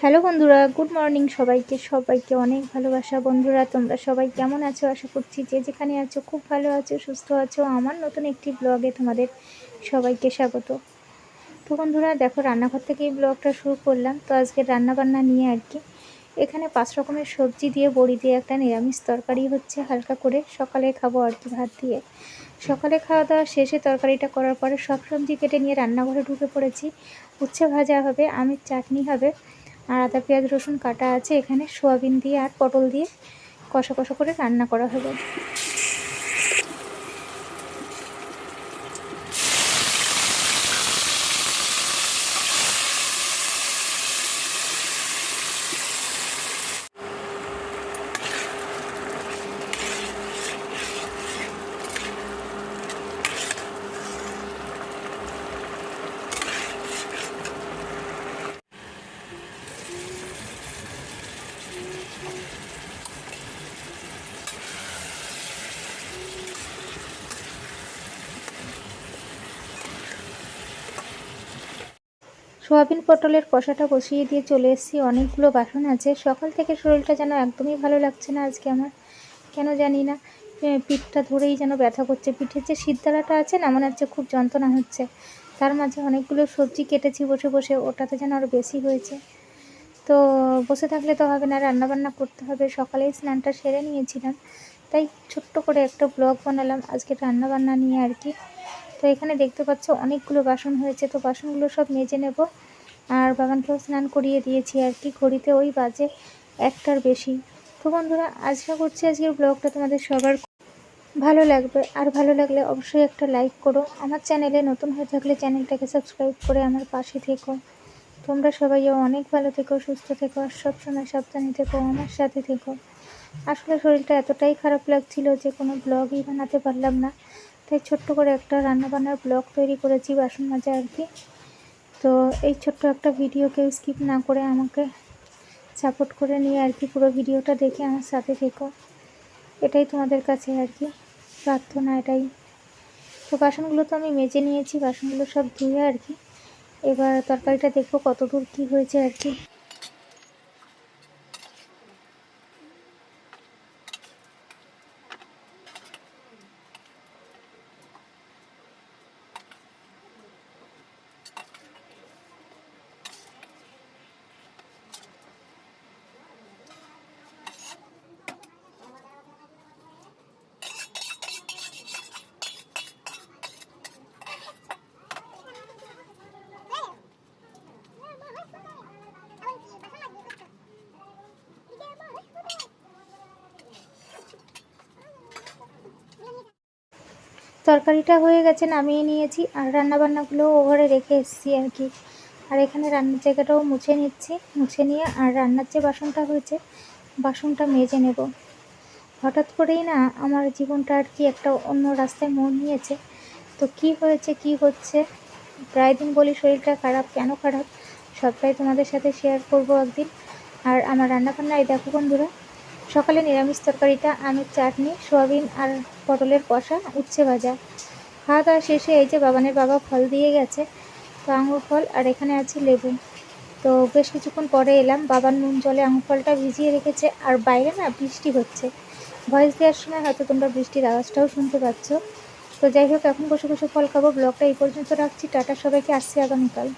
Hello বন্ধুরা, good morning সবাইকে। সবাইকে অনেক ভালোবাসা। বন্ধুরা, তোমরা সবাই কেমন আছো? আশা করছি যে যেখানে আছো, খুব ভালো আছো, সুস্থ আছো। আমার নতুন একটি ব্লগে তোমাদের সবাইকে স্বাগত। তো বন্ধুরা, দেখো রান্নাঘর থেকে এই ব্লগটা শুরু করলাম। তো আজকে রান্নাবান্না নিয়ে আর কি। এখানে পাঁচ রকমের সবজি দিয়ে, বড়ি দিয়ে একটা নিরামিষ তরকারি হচ্ছে হালকা করে। সকালে খাব আর কি ভাত দিয়ে। সকালে খাওয়া দাওয়া শেষে তরকারিটা করার পরে সব সবজি কেটে নিয়ে রান্নাঘরে ঢুকে পড়েছি। উচ্ছে ভাজা হবে, আমের চাটনি হবে। আর আদা, পেঁয়াজ, রসুন কাটা আছে এখানে, সোয়াবিন দিয়ে আর পটল দিয়ে কষা কষা করে রান্না করা হবে। সোয়াবিন পটলের কষাটা বসিয়ে দিয়ে চলে এসেছি। অনেকগুলো বাসন আছে। সকাল থেকে শরীরটা যেন একদমই ভালো লাগছে না আজকে আমার। কেন জানি না পিঠটা ধরেই যেন ব্যথা করছে। পিঠের যে শীতদালাটা আছে না, মনে হচ্ছে খুব যন্ত্রণা হচ্ছে। তার মাঝে অনেকগুলো সবজি কেটেছি বসে বসে, ওটাতে যেন আরও বেশি হয়েছে। তো বসে থাকলে তো হবে না, রান্নাবান্না করতে হবে। সকালেই স্নানটা সেরে নিয়েছিলাম। তাই ছোট্ট করে একটা ব্লগ বানালাম। আজকে রান্নাবান্না নিয়ে আর কি। তো এখানে দেখতে পাচ্ছ অনেকগুলো বাসন হয়েছে, তো বাসনগুলো সব মেজে নেব। আর বাগানকেও স্নান করিয়ে দিয়েছি আর কি, ঘড়িতে ওই বাজে একটার বেশি। তো বন্ধুরা, আশা করছি আজকের ব্লগটা তোমাদের সবার ভালো লাগবে। আর ভালো লাগলে অবশ্যই একটা লাইক করো। আমার চ্যানেলে নতুন হয়ে থাকলে চ্যানেলটাকে সাবস্ক্রাইব করে আমার পাশে থেকো। তোমরা সবাইও অনেক ভালো থেকো, সুস্থ থেকো, আর সবসময় সাবধানে থেকো, আমার সাথে থেকো। আসলে শরীরটা এতটাই খারাপ লাগছিল যে কোনো ব্লগই বানাতে পারলাম না। তাই ছোট্ট করে একটা রান্নাবান্নার ব্লগ তৈরি করেছি বাসন মাজা আর কি। তো এই ছোট্ট একটা ভিডিও কেউ স্কিপ না করে আমাকে সাপোর্ট করে নিয়ে আর কি পুরো ভিডিওটা দেখে আমার সাথে থেকো। এটাই তোমাদের কাছে আর কি প্রার্থনা এটাই। তো বাসনগুলো তো আমি মেজে নিয়েছি, বাসনগুলো সব ধুয়ে আর কি। এবার তরকারিটা দেখব কত দূর কী হয়েছে আর কি। তরকারিটা হয়ে গেছে, নামিয়ে নিয়েছি। আর রান্নাবান্নাগুলো ওভারে রেখে এসেছি আর কি। আর এখানে রান্নার জায়গাটাও মুছে নিচ্ছি, মুছে নিয়ে আর রান্নার যে বাসনটা হয়েছে, বাসনটা মেজে নেব। হঠাৎ করেই না আমার জীবনটা আর কি একটা অন্য রাস্তায় মোড় নিয়েছে। তো কি হয়েছে, কি হচ্ছে? প্রায় দিন বলি শরীরটা খারাপ, কেন খারাপ? সবটাই তোমাদের সাথে শেয়ার করব একদিন। আর আমার রান্নাবান্না এই দেখো বন্ধুরা, সকালে নিরামিষ তরকারিটা, আমের চাটনি, সোয়াবিন আর পটলের কষা, উচ্ছে ভাজা। খাওয়া দাওয়া শেষে এই যে বাবানের বাবা ফল দিয়ে গেছে তো আঙুর ফল আর এখানে আছে লেবু। তো বেশ কিছুক্ষণ পরে এলাম, বাবার নুন জলে আঙুর ফলটা ভিজিয়ে রেখেছে আর বাইরে না বৃষ্টি হচ্ছে। ভয়েস দেওয়ার সময় হয়তো তোমরা বৃষ্টির আওয়াজটাও শুনতে পাচ্ছ। তো যাই হোক, এখন বসে বসে ফল খাব। ব্লগটা এই পর্যন্ত রাখছি। টাটা সবাইকে, আসছি আগামীকাল।